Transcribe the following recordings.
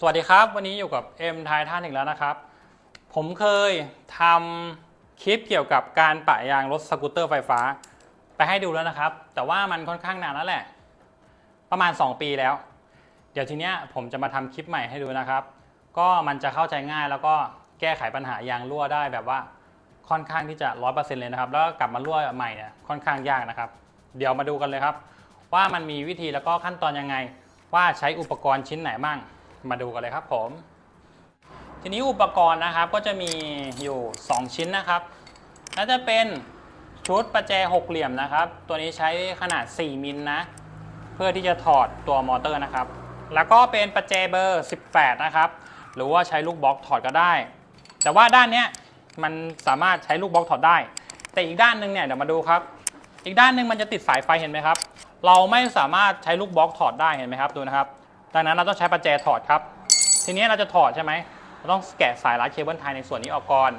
สวัสดีครับ วันนี้อยู่กับเอ็มไททันอีกแล้วนะครับ ผมเคยทำคลิปเกี่ยวกับการปะยางรถสกูตเตอร์ไฟฟ้า ไปให้ดูแล้วนะครับ แต่ว่ามันค่อนข้างนานแล้วแหละ ประมาณ 2 ปีแล้ว เดี๋ยวทีเนี้ยผมจะมาทำคลิปใหม่ให้ดูนะครับ ก็มันจะเข้าใจง่ายแล้วก็แก้ไขปัญหายางรั่วได้แบบว่าค่อนข้างที่จะร้อยเปอร์เซ็นต์เลยนะครับ แล้วก็กลับมารั่วใหม่เนี่ยค่อนข้างยากนะครับ เดี๋ยวมาดูกันเลยครับ ว่ามันมีวิธีแล้วก็ขั้นตอนยังไง ว่าใช้อุปกรณ์ชิ้นไหนบ้าง มาดูกันเลยครับผม ทีนี้อุปกรณ์นะครับก็จะมีอยู่ 2 ชิ้นนะครับแล้วจะเป็นชุดประแจหกเหลี่ยมนะครับ ตัวนี้ใช้ขนาด 4 มิลนะ เพื่อที่จะถอดตัวมอเตอร์นะครับ แล้วก็เป็นประแจเบอร์ 18 นะครับ หรือว่าใช้ลูกบล็อกถอดก็ได้ แต่ว่าด้านเนี้ยมันสามารถใช้ลูกบล็อกถอดได้ แต่อีกด้านหนึ่งเนี่ยเดี๋ยวมาดูครับ อีกด้านหนึ่งมันจะติดสายไฟเห็นไหมครับ เราไม่สามารถใช้ลูกบล็อกถอดได้เห็นไหมครับดูนะครับ ดังนั้นเราต้องใช้ประแจถอดครับ ทีนี้เราจะถอดใช่ไหมเราต้องแกะสายรัดเคเบิลไทยในส่วนนี้ออกก่อน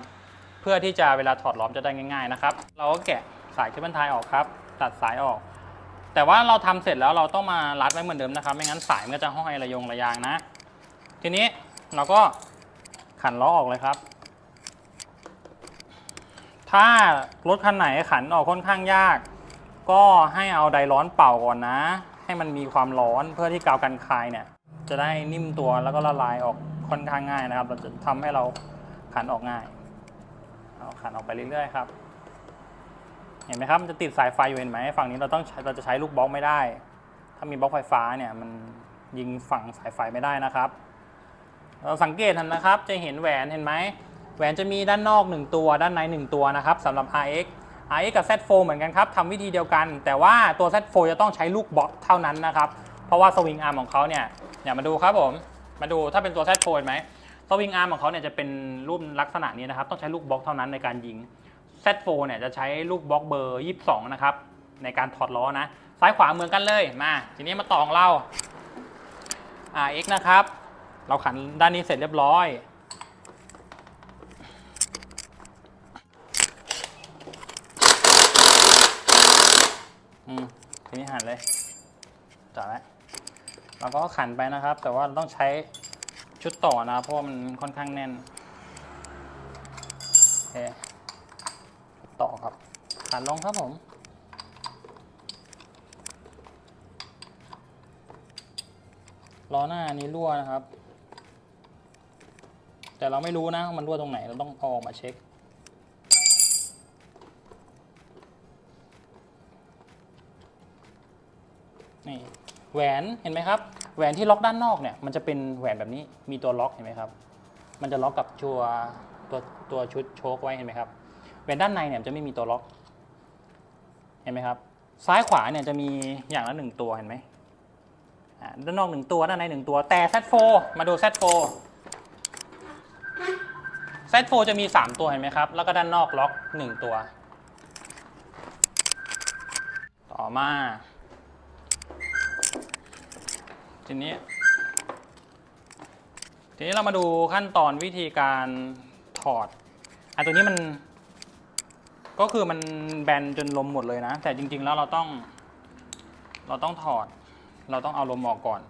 เพื่อที่จะเวลาถอดล้อมจะได้ง่ายๆนะครับ เราก็แกะสายเคเบิลไทยออกครับ ตัดสายออก แต่ว่าเราทำเสร็จแล้วเราต้องมารัดไว้เหมือนเดิมนะครับ ไม่งั้นสายมันก็จะห้อยระยงระยางนะ ทีนี้เราก็ขันล้อออกเลยครับ ถ้ารถคันไหนขันออกค่อนข้างยาก ก็ให้เอาไดร้อนเป่าก่อนนะ ให้มันมีความร้อนเพื่อที่กาวกันคายเนี่ย จะได้นิ่มตัวแล้วก็ละลายออกค่อนข้างง่ายนะครับ เราจะทำให้เราขันออกง่ายเอาขันออกไปเรื่อยๆครับ เห็นไหมครับมันจะติดสายไฟอยู่เห็นไหมฝั่งนี้เราต้องเราจะใช้ลูกบล็อกไม่ได้ ถ้ามีบล็อกไฟฟ้าเนี่ยมันยิงฝั่งสายไฟไม่ได้นะครับ เราสังเกตันนะครับจะเห็นแหวนเห็นไหมแหวนจะมีด้านนอก 1 ตัวด้านใน 1 ตัวนะครับสำหรับ RX RX กับ Z4 เหมือนกันครับทำวิธีเดียวกัน แต่ว่าตัว Z4 จะต้องใช้ลูกบล็อกเท่านั้นนะครับ เพราะว่าสวิงอาร์มของเขาเนี่ยเนี่ยมาดูครับผม มาดูถ้าเป็นตัว Z4 เห็นไหมสวิงอาร์มของเขาเนี่ยจะเป็นรูปลักษณะนี้นะครับ ต้องใช้ลูกบล็อกเท่านั้นในการยิง Z4 เนี่ยจะใช้ลูกบล็อกเบอร์ 22 นะครับ ในการถอดล้อนะ ซ้ายขวาเหมือนกันเลยมา ทีนี้มาต่อของเรา RX นะครับ เราขันด้านนี้เสร็จเรียบร้อย อืม ที นี้หั่นเลยจ่อแล้วเราก็ขันไปนะครับ แต่ว่าต้องใช้ชุดต่อนะเพราะว่ามันค่อนข้างแน่นโอเคต่อครับขันลงครับผมล้อหน้านี้รั่วนะครับ แต่เราไม่รู้นะว่ามันรั่วตรงไหนเราต้องเอาออกมาเช็ค นี่แหวนเห็นไหมครับแหวนที่ล็อกด้านนอกเนี่ยมันจะเป็นแหวนแบบนี้มีตัวล็อกเห็นไหมครับ มันจะล็อกกับชัวตัวตัวชุดโชคไว้เห็นไหมครับแหวนด้านในเนี่ยจะไม่มีตัวล็อก เห็นไหมครับ ซ้ายขวาเนี่ยจะมีอย่างละหนึ่งตัวเห็นไหมด้านนอกหนึ่งตัวด้านในหนึ่งตัวแต่ Z4 มาดู Z4 Z4 จะมี 3 ตัวเห็นไหมครับ แล้วก็ด้านนอกล็อก 1 ตัว ต่อมา ทีนี้ ทีนี้เรามาดูขั้นตอนวิธีการถอดอะตัวนี้มัน ก็คือมันแบนจนลมหมดเลยนะ แต่จริง ๆ แล้วเราต้อง เราต้องถอด เราต้องเอาลมออกก่อน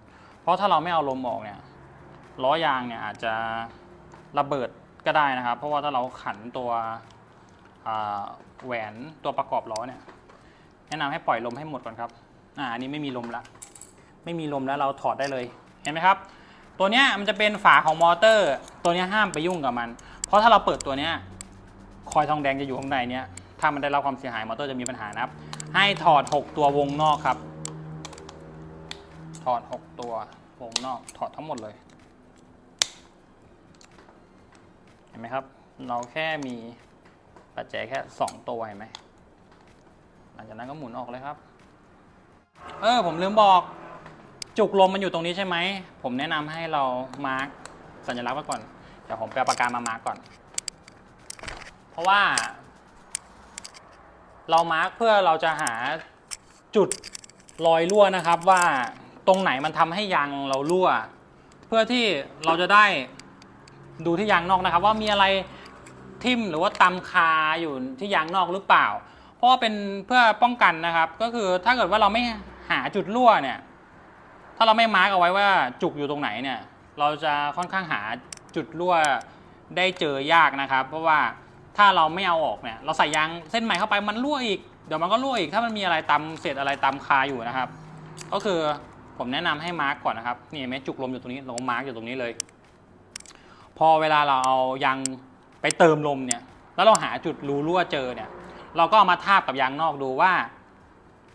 เพราะถ้าเราไม่เอาลมออกเนี่ยล้อยางเนี่ยอาจจะระเบิดก็ได้นะครับ เพราะว่าถ้าเราขันตัวแหวนตัวประกอบล้อเนี่ยแนะนำให้ปล่อยลมให้หมดก่อนครับ อ่าอันนี้ไม่มีลมละ ไม่มีลมแล้วเราถอดได้เลยเห็นไหมครับ ตัวเนี้ยมันจะเป็นฝาของมอเตอร์ ตัวเนี้ยห้ามไปยุ่งกับมัน เพราะถ้าเราเปิดตัวเนี้ยคอยทองแดงจะอยู่ข้างในเนี้ยถ้ามันได้รับความเสียหายมอเตอร์จะมีปัญหานะครับ ให้ถอด 6 ตัววงนอกครับ ถอด 6 ตัววงนอกถอดทั้งหมดเลยเห็นไหมครับ เราแค่มีปัจจัยแค่ 2 ตัวเห็นไหมหลังจากนั้นก็หมุนออกเลยครับ เออผมลืมบอก จุกลมมันอยู่ตรงนี้ใช่ไหม ผมแนะนำให้เรามาร์กสัญลักษณ์ไว้ก่อน เดี๋ยวผมไปเอาปากกามามาร์กก่อน เพราะว่า เรามาร์กเพื่อเราจะหาจุดรอยรั่วนะครับ ว่าตรงไหนมันทำให้ยางเรารั่ว เพื่อที่เราจะได้ดูที่ยางนอกนะครับ ว่ามีอะไรทิ่มหรือว่าตำคาอยู่ที่ยางนอกหรือเปล่า เพราะว่าเป็นเพื่อป้องกันนะครับ ก็คือถ้าเกิดว่าเราไม่หาจุดรั่วเนี่ย ถ้าเราไม่มาร์กเอาไว้ว่าจุกอยู่ตรงไหนเนี่ยเราจะค่อนข้างหาจุดรั่วได้เจอยากนะครับ เพราะว่าถ้าเราไม่เอาออกเนี่ยเราใส่ยางเส้นใหม่เข้าไปมันรั่วอีกเดี๋ยวมันก็รั่วอีกถ้ามันมีอะไรตำเศษอะไรตำคาอยู่นะครับ ก็คือผมแนะนำให้มาร์กก่อนนะครับนี่เห็นไหมจุกลมอยู่ตรงนี้เราก็มาร์กอยู่ตรงนี้เลย พอเวลาเราเอายางไปเติมลมเนี่ย แล้วเราหาจุดรูรั่วเจอเนี่ย เราก็เอามาทาบกับยางนอกดูว่า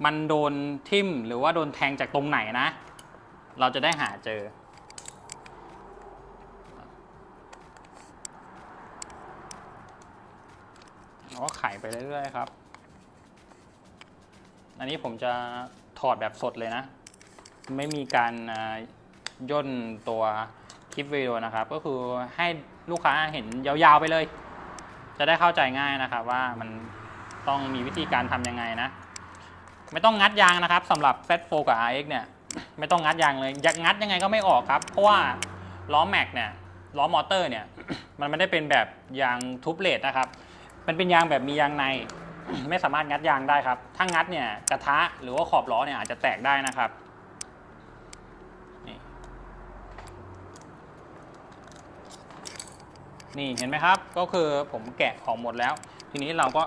มันโดนทิ่มหรือว่าโดนแทงจากตรงไหนนะ เราจะได้หาเจอ ก็ไขไปเรื่อยๆครับ อันนี้ผมจะถอดแบบสดเลยนะ ไม่มีการย่นตัวคลิปวิดีโอนะครับ ก็คือให้ลูกค้าเห็นยาวๆไปเลย จะได้เข้าใจง่ายนะครับว่ามันต้องมีวิธีการทำยังไงนะ ไม่ต้องงัดยางนะครับสำหรับ z 4 กับ RX เนี่ย ไม่ต้องงัดยางเลยอยากงัดยังไงก็ไม่ออกครับ เพราะว่าล้อแม็กเนี่ยล้อมอเตอร์เนี่ยมันไม่ได้เป็นแบบยางทุบเลทนะครับ มันเป็นยางแบบมียางในไม่สามารถงัดยางได้ครับ ถ้างัดเนี่ยกระทะหรือว่าขอบล้อเนี่ยอาจจะแตกได้นะครับนี่เห็นไหมครับ ก็คือผมแกะออกหมดแล้ว ทีนี้เราก็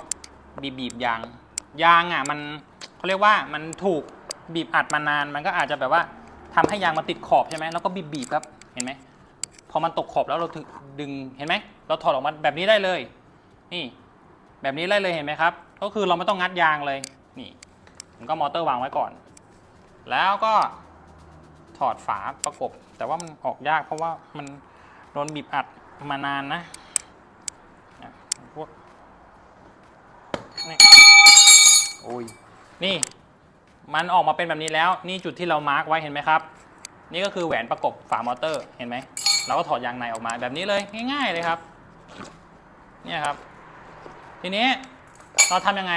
บีบบีบยาง ยางอะมันเขาเรียกว่ามันถูก บีบอัดมานานมันก็อาจจะแบบว่าทำให้ยางมันติดขอบใช่ไหมแล้วก็บีบบีบครับเห็นไหมพอมันตกขอบแล้วเราถึงดึงเห็นไหมเราถอดออกมาแบบนี้ได้เลย นี่ แบบนี้ได้เลยเห็นไหมครับ ก็คือเราไม่ต้องงัดยางเลยนี่ผมก็มอเตอร์วางไว้ก่อน แล้วก็ถอดฝาประกบ แต่ว่ามันออกยากเพราะว่ามันโดนบีบอัดมานานนะพวกนี่โอ้ยนี่ มันออกมาเป็นแบบนี้แล้วนี่จุดที่เรามาร์กไว้เห็นไหมครับ นี่ก็คือแหวนประกบฝามอเตอร์เห็นไหมเราก็ถอดยางในออกมาแบบนี้เลยง่าย ๆเลยครับเนี่ยครับ ทีนี้เราทำยังไง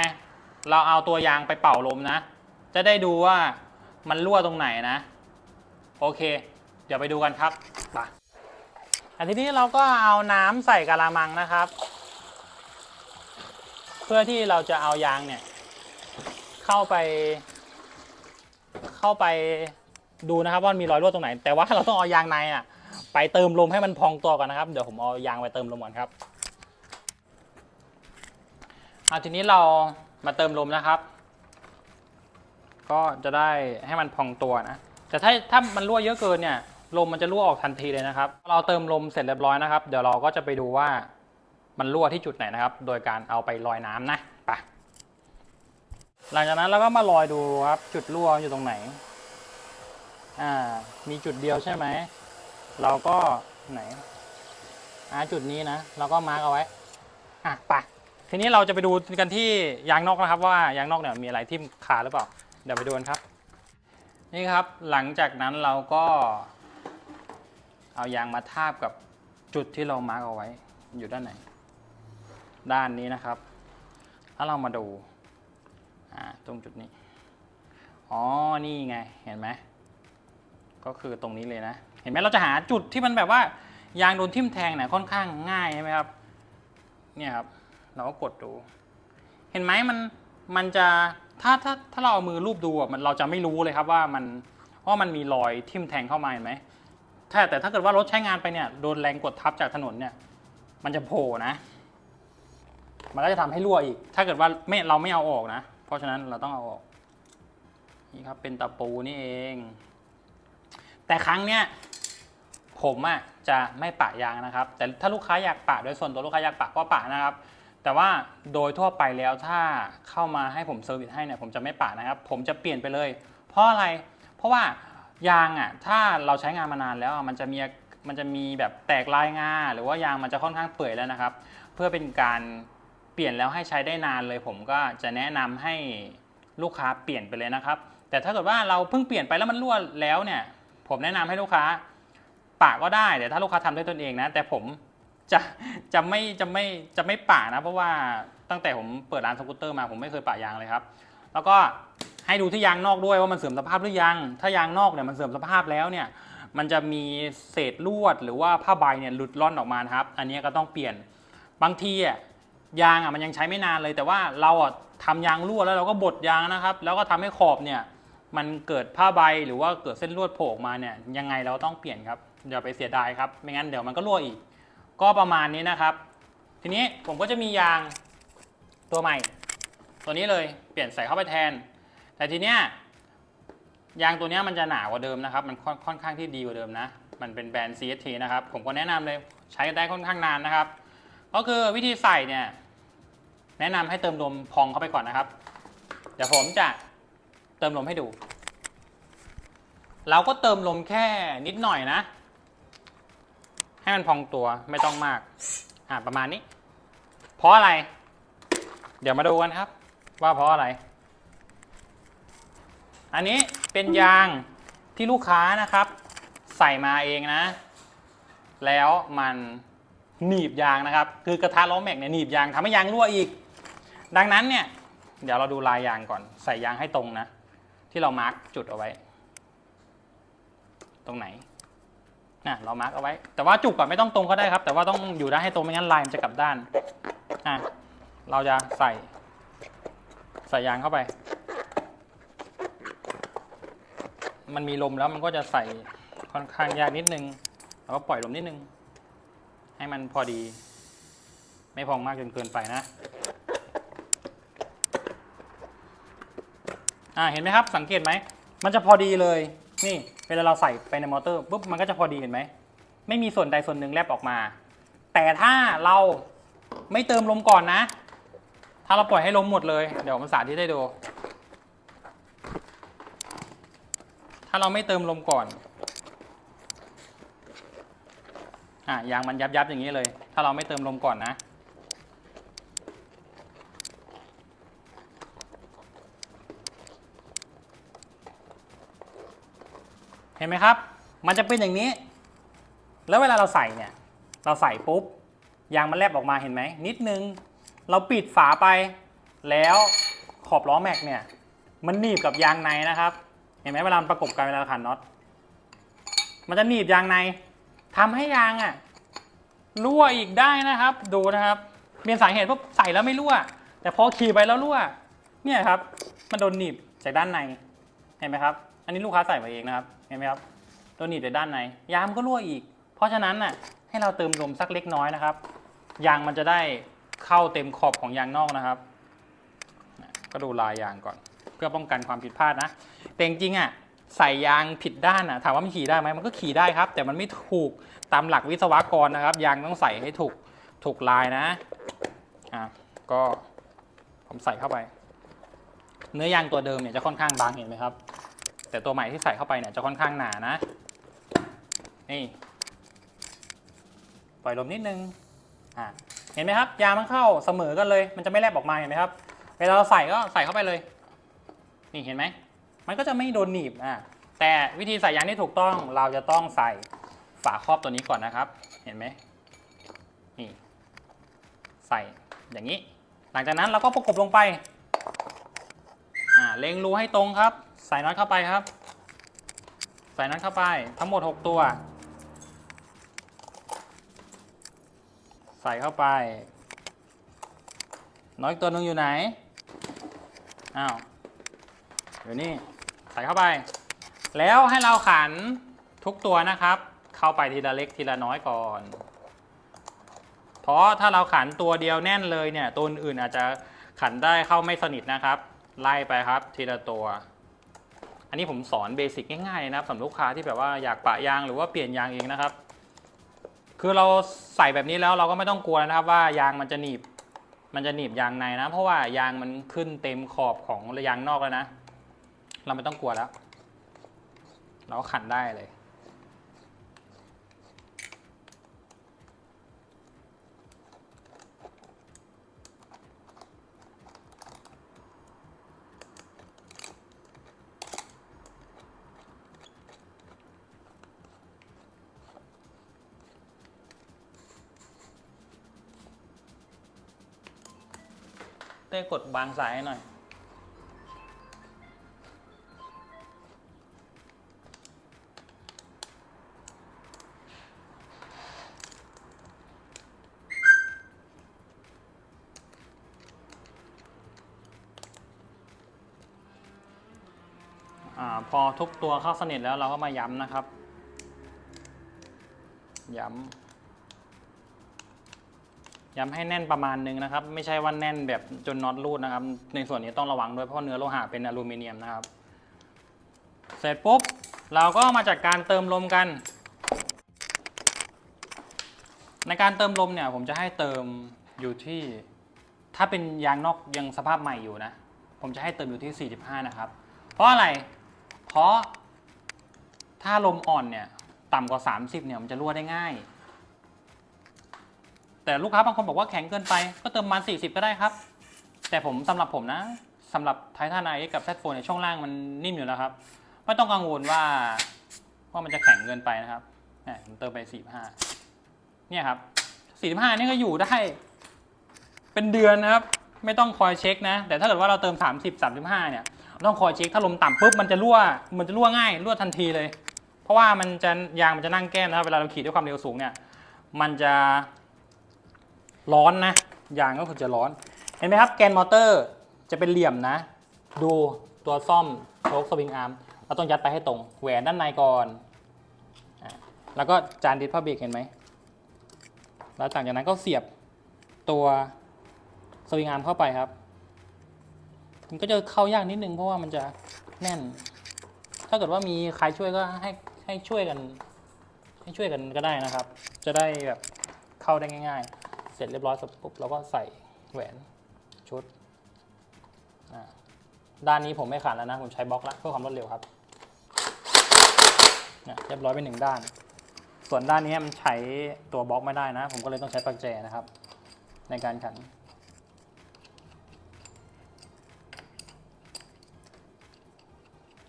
เราเอาตัวยางไปเป่าลมนะ จะได้ดูว่ามันรั่วตรงไหนนะ โอเค เดี๋ยวไปดูกันครับไปอันทีนี้เราก็เอาน้ำใส่กะละมังนะครับ เพื่อที่เราจะเอายางเนี่ย เข้าไป เข้าไปดูนะครับว่ามีรอยรั่วตรงไหน แต่ว่าเราต้องเอายางในอะ ไปเติมลมให้มันพองตัวก่อนนะครับ เดี๋ยวผมเอายางไปเติมลมก่อนครับเอาทีนี้เรามาเติมลมนะครับ ก็จะได้ให้มันพองตัวนะ แต่ถ้าถ้ามันรั่วเยอะเกินเนี่ยลมมันจะรั่วออกทันทีเลยนะครับ เราเติมลมเสร็จเรียบร้อยนะครับ เดี๋ยวเราก็จะไปดูว่ามันรั่วที่จุดไหนนะครับ โดยการเอาไปลอยน้ำนะ หลังจากนั้นเราก็มาลอยดูครับจุดรั่วอยู่ตรงไหน อ่า มีจุดเดียวใช่ไหม เราก็ไหนอ่าจุดนี้นะ เราก็มาร์กเอาไว้ อะไปทีนี้เราจะไปดูกันที่ยางนอกนะครับ ว่ายางนอกเนี่ยมีอะไรที่ขาหรือเปล่า เดี๋ยวไปดูกันครับ นี่ครับ หลังจากนั้นเราก็ เอายางมาทาบกับจุดที่เรามาร์กเอาไว้ อยู่ด้านไหน ด้านนี้นะครับ ถ้าเรามาดู อ่าตรงจุดนี้ อ๋อ นี่ไง เห็นไหม ก็คือตรงนี้เลยนะ เห็นไหมเราจะหาจุดที่มันแบบว่ายางโดนทิ่มแทงเนี่ยค่อนข้างง่ายใช่ไหมครับ เนี่ยครับ เราก็กดดู เห็นไหมมัน มันจะ ถ้า ถ้า ถ้าเราเอามือรูปดูอะ มัน เราจะไม่รู้เลยครับว่ามันว่ามันมีรอยทิ่มแทงเข้ามาเห็นไหมถ้าแต่ถ้าเกิดว่ารถใช้งานไปเนี่ย โดนแรงกดทับจากถนนเนี่ย มันจะโผล่นะ มันก็จะทำให้รั่วอีก ถ้าเกิดว่าไม่เราไม่เอาออกนะ ราะฉะนั้นเราต้องเอาออกนี่ครับเป็นตะปูนี่เอง แต่ครั้งเนี้ยผมอะจะไม่ปะยางนะครับ แต่ถ้าลูกค้าอยากปะโดยส่วนตัวลูกค้าอยากปะก็ปะนะครับ แต่ว่าโดยทั่วไปแล้วถ้าเข้ามาให้ผมเซอร์วิสให้เนี่ยผมจะไม่ปะนะครับ ผมจะเปลี่ยนไปเลย เพราะอะไร เพราะว่ายางอะถ้าเราใช้งานมานานแล้วมันจะมีมันจะมีแบบแตกลายงาหรือว่ายางมันจะค่อนข้างเปื่อยแล้วนะครับ เพื่อเป็นการ เปลี่ยนแล้วให้ใช้ได้นานเลย ผมก็จะแนะนำให้ลูกค้าเปลี่ยนไปเลยนะครับ แต่ถ้าเกิดว่าเราเพิ่งเปลี่ยนไปแล้วมันรั่วแล้วเนี่ย ผมแนะนำให้ลูกค้าปะก็ได้แต่ถ้าลูกค้าทำด้วยตนเองนะ แต่ผมจะจะไม่จะไม่จะไม่ปะนะ เพราะว่าตั้งแต่ผมเปิดร้านสกูตเตอร์มาผมไม่เคยปะยางเลยครับ แล้วก็ให้ดูที่ยางนอกด้วยว่ามันเสื่อมสภาพหรือยัง ถ้ายางนอกเนี่ยมันเสื่อมสภาพแล้วเนี่ย มันจะมีเศษลวดหรือว่าผ้าใบเนี่ยหลุดล่อนออกมาครับ อันนี้ก็ต้องเปลี่ยน บางทีอะ ยางอะมันยังใช้ไม่นานเลยแต่ว่าเราอะทำยางรั่วแล้วเราก็บดยางนะครับ แล้วก็ทำให้ขอบเนี่ยมันเกิดผ้าใบหรือว่าเกิดเส้นลวดโผล่ออกมาเนี่ยยังไงเราต้องเปลี่ยนครับอย่าไปเสียดายครับ ไม่งั้นเดี๋ยวมันก็รั่วอีก ก็ประมาณนี้นะครับ ทีนี้ผมก็จะมียางตัวใหม่ ตัวนี้เลยเปลี่ยนใส่เข้าไปแทน แต่ทีเนี้ยยางตัวนี้มันจะหนากว่าเดิมนะครับ มันค่อนข้างที่ดีกว่าเดิมนะ มันเป็นแบรนด์ CST นะครับ ผมก็แนะนำเลยใช้ได้ค่อนข้างนานนะครับ ก็คือวิธีใส่เนี่ยแนะนำให้เติมลมพองเข้าไปก่อนนะครับ เดี๋ยวผมจะเติมลมให้ดู เราก็เติมลมแค่นิดหน่อยนะ ให้มันพองตัวไม่ต้องมาก อ่าประมาณนี้ เพราะอะไร เดี๋ยวมาดูกันครับ ว่าเพราะอะไร อันนี้เป็นยางที่ลูกค้านะครับ ใส่มาเองนะ แล้วมัน หนีบยางนะครับ คือกระทะล้อแม็กเนี่ยหนีบยางทำให้ยางรั่วอีก ดังนั้นเนี่ยเดี๋ยวเราดูลายยางก่อน ใส่ยางให้ตรงนะ ที่เรามาร์กจุดเอาไว้ ตรงไหนนะเรามาร์กเอาไว้ แต่ว่าจุกก่อนไม่ต้องตรงก็ได้ครับ แต่ว่าต้องอยู่ด้านให้ตรงไม่งั้นลายมันจะกลับด้านอะเราจะใส่ ใส่ยางเข้าไป มันมีลมแล้วมันก็จะใส่ค่อนข้างยากนิดนึงเราก็ปล่อยลมนิดนึง ให้มันพอดี ไม่พองมากจนเกินไปนะ อ่าเห็นไหมครับ สังเกตไหม มันจะพอดีเลย นี่ เวลาเราใส่ไปในมอเตอร์ปุ๊บมันก็จะพอดีเห็นไหม ไม่มีส่วนใดส่วนหนึ่งแลบออกมา แต่ถ้าเราไม่เติมลมก่อนนะ ถ้าเราปล่อยให้ลมหมดเลย เดี๋ยวผมสาธิตให้ดู ถ้าเราไม่เติมลมก่อน อะยางมันยับยับๆอย่างนี้เลย ถ้าเราไม่เติมลมก่อนนะ เห็นไหมครับ มันจะเป็นอย่างนี้ แล้วเวลาเราใส่เนี่ย เราใส่ปุ๊บ ยางมันแลบออกมาเห็นไหม นิดนึง เราปิดฝาไป แล้วขอบล้อแม็กเนี่ย มันหนีบกับยางในนะครับ เห็นไหมเวลาประกบกันเวลาขันน็อต มันจะหนีบยางใน ทำให้ยางอะรั่วอีกได้นะครับ ดูนะครับเป็นสาเหตุเพราะใส่แล้วไม่รั่ว แต่พอขี่ไปแล้วรั่ว เนี่ยครับ มันโดนหนีบจากด้านในเห็นไหมครับ อันนี้ลูกค้าใส่มาเองนะครับเห็นไหมครับตัวหนีบจากด้านในยางมันก็รั่วอีก เพราะฉะนั้นน่ะให้เราเติมลมสักเล็กน้อยนะครับ ยางมันจะได้เข้าเต็มขอบของยางนอกนะครับ ก็ดูลายยางก่อน เพื่อป้องกันความผิดพลาดนะแต่จริงๆอะ ใส่ยางผิดด้านอะถามว่ามันขี่ได้ไหมมันก็ขี่ได้ครับ แต่มันไม่ถูกตามหลักวิศวกรนะครับ ยางต้องใส่ให้ถูกถูกลายนะอะก็ผมใส่เข้าไป เนื้อยางตัวเดิมเนี่ยจะค่อนข้างบางเห็นไหมครับ แต่ตัวใหม่ที่ใส่เข้าไปเนี่ยจะค่อนข้างหนานะนี่ปล่อยลมนิดนึงอะเห็นไหมครับ ยางมันเข้าเสมอกันเลย มันจะไม่แลบออกมาเห็นไหมครับ เวลาเราใส่ก็ใส่เข้าไปเลย นี่เห็นไหม มันก็จะไม่โดนหนีบอะแต่วิธีใส่ยางที่ถูกต้องเราจะต้องใส่ฝาครอบตัวนี้ก่อนนะครับ เห็นไหมนี่ใส่อย่างนี้ หลังจากนั้นเราก็ประกบลงไปอ่าเล็งรูให้ตรงครับ ใส่น็อตเข้าไปครับ ใส่น็อตเข้าไปทั้งหมด 6 ตัว ใส่เข้าไปน็อตตัวนึงอยู่ไหนอ้าวอยู่นี่ ใส่เข้าไป แล้วให้เราขันทุกตัวนะครับ เข้าไปทีละเล็กทีละน้อยก่อน เพราะถ้าเราขันตัวเดียวแน่นเลยเนี่ย ตัวอื่นอาจจะขันได้เข้าไม่สนิทนะครับ ไล่ไปครับ ทีละตัว อันนี้ผมสอนเบสิกง่ายๆนะครับสำหรับลูกค้าที่แบบว่าอยากปะยางหรือว่าเปลี่ยนยางเองนะครับ คือเราใส่แบบนี้แล้วเราก็ไม่ต้องกลัวนะครับ ว่ายางมันจะหนีบ มันจะหนีบยางในนะ เพราะว่ายางมันขึ้นเต็มขอบของยางนอกแล้วนะ เราไม่ต้องกลัวแล้ว เราก็ขันได้เลย เต้กดบางสายหน่อย ทุกตัวเข้าสนิทแล้วเราก็มาย้ำนะครับ ย้ำย้ำให้แน่นประมาณนึงนะครับ ไม่ใช่ว่าแน่นแบบจนน็อตรูดนะครับ ในส่วนนี้ต้องระวังด้วยเพราะเนื้อโลหะเป็นอลูมิเนียมนะครับ เสร็จปุ๊บเราก็มาจัดการเติมลมกัน ในการเติมลมเนี่ยผมจะให้เติมอยู่ที่ถ้าเป็นยางนอกยังสภาพใหม่อยู่นะ ผมจะให้เติมอยู่ที่ 45 นะครับ เพราะอะไร เพราะถ้าลมอ่อนเนี่ยต่ำกว่า 30เนี่ยมันจะรั่วได้ง่าย แต่ลูกค้าบางคนบอกว่าแข็งเกินไปก็เติมมัน 40 ก็ได้ครับ แต่ผมสำหรับผมนะสำหรับไททันไอกับแซดโฟนี่ยช่วงล่างมันนิ่มอยู่แล้วครับไม่ต้องกังวลว่าว่ามันจะแข็งเกินไปนะครับผมเติมไป 45 เนี่ยครับ 45 นี่ก็อยู่ได้ เป็นเดือนนะครับ ไม่ต้องคอยเช็คนะ แต่ถ้าเกิดว่าเราเติม 30 35 เนี่ย ต้องคอยเช็คถ้าลมต่ำปุ๊บมันจะรั่วมันจะรั่วง่ายรั่วทันทีเลย เพราะว่ามันจะยางมันจะนั่งแก้มนะครับเวลาเราขี่ด้วยความเร็วสูงเนี่ยมันจะร้อนนะยางก็คือจะร้อน เห็นไหมครับแกนมอเตอร์จะเป็นเหลี่ยมนะ ดูตัวซ่อมโชคสวิงอาร์มเราต้องยัดไปให้ตรง แหวนด้านในก่อนอแล้วก็จานดิสพาเบรกเห็นไหมแล้วจากนั้นก็เสียบตัวสวิงอาร์มเข้าไปครับ มันก็จะเข้ายากนิดนึงเพราะว่ามันจะแน่น ถ้าเกิดว่ามีใครช่วยก็ให้ให้ช่วยกัน ให้ช่วยกันก็ได้นะครับ จะได้แบบเข้าได้ง่าย ๆ เสร็จเรียบร้อยเสร็จปุ๊บเราก็ใส่แหวนชุดด้านนี้ผมไม่ขันแล้วนะ ผมใช้บล็อกแล้วเพื่อความรวดเร็วครับเนี่ยเรียบร้อยไปหนึ่งด้าน ส่วนด้านนี้มันใช้ตัวบล็อกไม่ได้นะ ผมก็เลยต้องใช้ปักแจนะครับ ในการขัน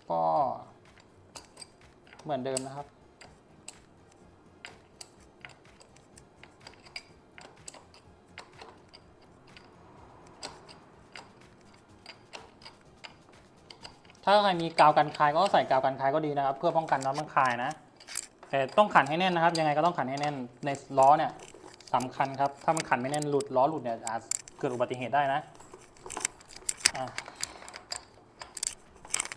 ก็เหมือนเดิมนะครับ ถ้าใครมีกาวกันคายก็ใส่กาวกันคายก็ดีนะครับ เพื่อป้องกันน็อตมันคายนะ แต่ต้องขันให้แน่นนะครับ ยังไงก็ต้องขันให้แน่นในล้อเนี่ยสำคัญครับ ถ้ามันขันไม่แน่นหลุดล้อหลุดเนี่ยอาจเกิดอุบัติเหตุได้นะอะ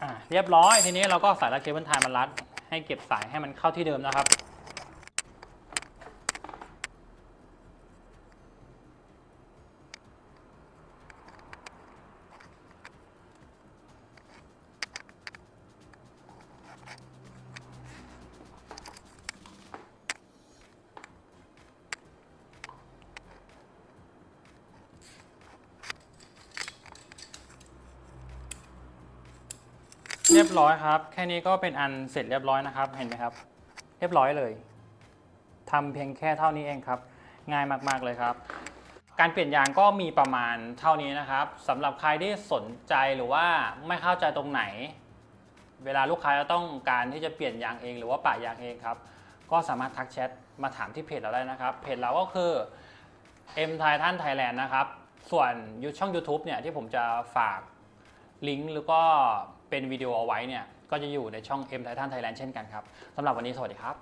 อะเรียบร้อยทีนี้เราก็สายลักเคเบิลไทยมันรัดให้เก็บสายให้มันเข้าที่เดิมนะครับ เรียบร้อยครับ แค่นี้ก็เป็นอันเสร็จเรียบร้อยนะครับ เห็นไหมครับ เรียบร้อยเลยทำเพียงแค่เท่านี้เองครับ ง่ายมากๆเลยครับ การเปลี่ยนยางก็มีประมาณเท่านี้นะครับสำหรับใครที่สนใจหรือว่าไม่เข้าใจตรงไหน เวลาลูกค้าจะต้องการที่จะเปลี่ยนยางเอง หรือว่าปะยางเองครับ ก็สามารถทักแชทมาถามที่เพจเราได้นะครับ เพจเราก็คือ M t h a i t a n Thailand นะครับ ส่วนช่อง YouTube เนี่ยที่ผมจะฝากลิงก์หรือก็ เป็นวิดีโอเอาไว้เนี่ยก็จะอยู่ในช่อง M Titan Thailand เช่นกันครับสำหรับวันนี้สวัสดีครับ